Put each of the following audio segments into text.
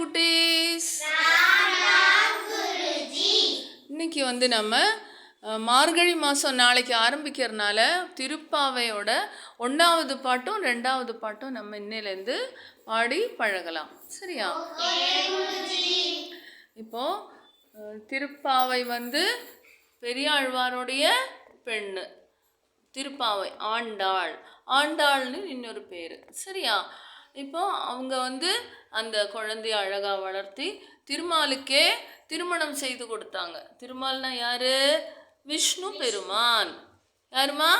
குட்டீஸ். இன்னைக்கு வந்து நம்ம மார்கழி மாதம் நாளைக்கு ஆரம்பிக்கிறதுனால திருப்பாவையோட ஒன்றாவது பாட்டும் ரெண்டாவது பாட்டும் நம்ம இன்னையிலேருந்து பாடி பழகலாம். சரியா? இப்போ திருப்பாவை வந்து பெரியாழ்வாருடைய பெண்ணு. திருப்பாவை ஆண்டாள். ஆண்டாள்னு இன்னொரு பேர். சரியா? இப்போ அவங்க வந்து அந்த குழந்தைய அழகாக வளர்த்தி திருமாலுக்கே திருமணம் செய்து கொடுத்தாங்க. திருமால்னா யாரு? விஷ்ணு பெருமான். யாருமா?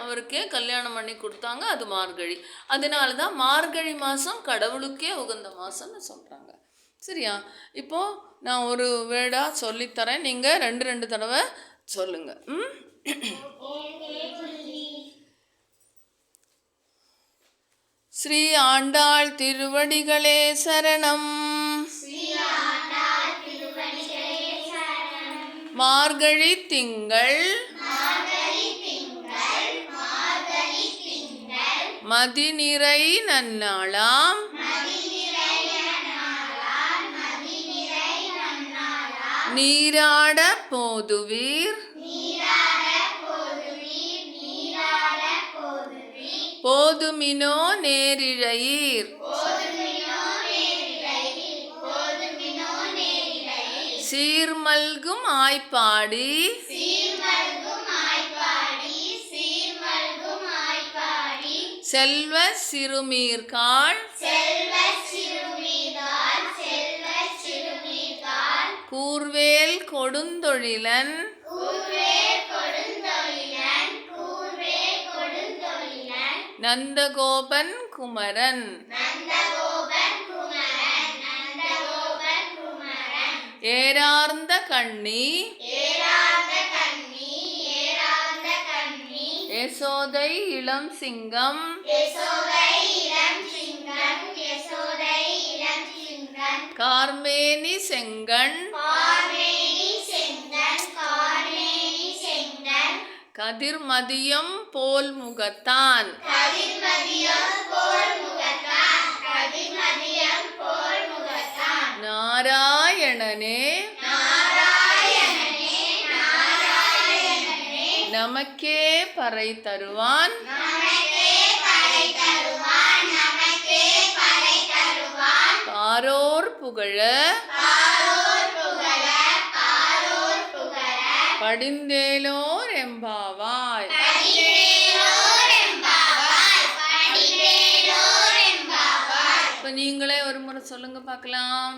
அவருக்கே கல்யாணம் பண்ணி கொடுத்தாங்க அது மார்கழி. அதனால தான் மார்கழி மாதம் கடவுளுக்கே உகந்த மாதம்னு சொல்கிறாங்க சரியா? இப்போ நான் ஒரு வேர்டாக சொல்லித்தரேன். நீங்கள் ரெண்டு ரெண்டு தடவை சொல்லுங்க. ம்? ஸ்ரீ ஆண்டாள் திருவடிகளே சரணம். மார்கழி திங்கள். மதிநிறை நன்னாளாம். நீராட போதுவீர். போதுமினோ நேரிழையீர். சீர்மல்கும் ஆய்ப்பாடி. செல்வ சிறுமீர்காள் கூர்வேல் கொடுந்தொழிலன். நந்தகோபன் குமரன். ஏரார்ந்த கண்ணி. யசோதை இளம் சிங்கம். கார்மேனி செங்கண். கதிர்மதியம் போல் முகத்தான் நாராயணனே. நமக்கே பறை தருவான். பாரோர் புகழ. படிந்தேலோர் எம்பாவாய் இப்ப நீங்களே ஒரு முறை சொல்லுங்க பார்க்கலாம்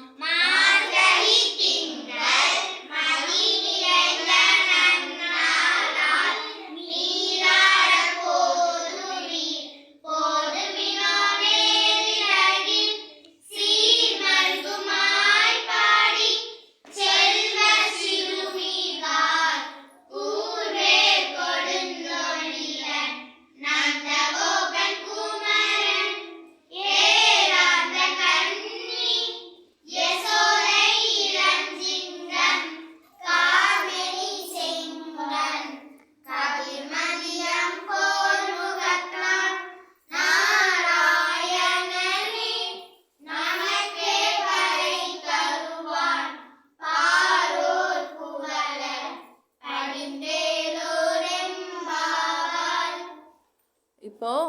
இப்போ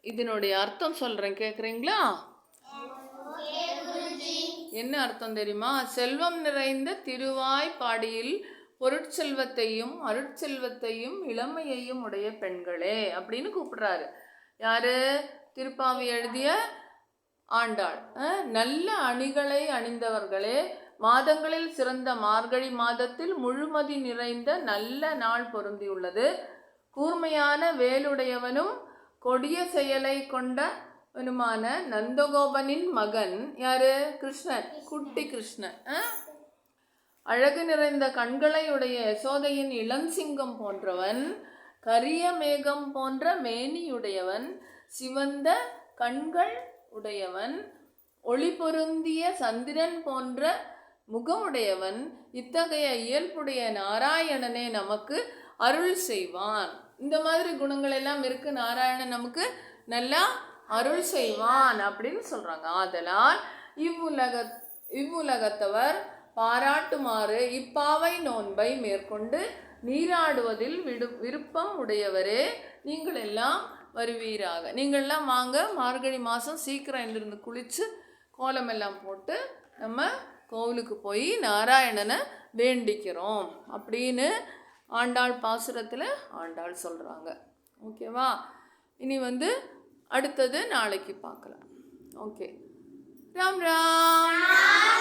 இதனுடைய அர்த்தம் சொல்றேன் கேக்குறீங்களா? என்ன அர்த்தம் தெரியுமா? செல்வம் நிறைந்த திருவாய்ப்பாடியில் பொருட்செல்வத்தையும் அருட்செல்வத்தையும் இளமையையும் உடைய பெண்களே அப்படின்னு கூப்பிடுறாரு. யாரு? திருப்பாவை எழுதிய ஆண்டாள். நல்ல அணிகளை அணிந்தவர்களே மாதங்களில் சிறந்த மார்கழி மாதத்தில் முழுமதி நிறைந்த நல்ல நாள் பொருந்தியுள்ளது. கூர்மையான வேலுடையவனும் கொடிய செயலை கொண்டவனுமான நந்தகோபனின் மகன். யாரு? கிருஷ்ணன். குட்டி கிருஷ்ணன். அழகு நிறைந்த கண்களை உடைய யசோதையின் இளஞ்சிங்கம் போன்றவன் கரிய மேகம் போன்ற மேனியுடையவன் சிவந்த கண்கள் உடையவன் ஒளி பொருந்திய சந்திரன் போன்ற முகமுடையவன் இத்தகைய இயல்புடைய நாராயணனே நமக்கு அருள் செய்வான். இந்த மாதிரி குணங்கள் எல்லாம் இருக்கு. நாராயணன் நமக்கு நல்லா அருள் செய்வான் அப்படின்னு சொல்றாங்க. ஆதலால் இவ்வுலக இவ்வுலகத்தவர் பாராட்டுமாறு இப்பாவை நோன்பை மேற்கொண்டு நீராடுவதில் விடு விருப்பம் உடையவரே நீங்கள் எல்லாம் வருவீராக. நீங்கள்லாம் வாங்க மார்கழி மாதம் சீக்கிரம் எழுந்திருந்து குளித்து கோலமெல்லாம் போட்டு நம்ம கோவிலுக்கு போய் நாராயணனை வேண்டிக்கிறோம் அப்படின்னு ஆண்டாள் பாசுரத்தில் ஆண்டாள் சொல்கிறாங்க ஓகேவா? இனி வந்து அடுத்தது நாளைக்கு பார்க்கலாம். ஓகே. ராம் ராம்.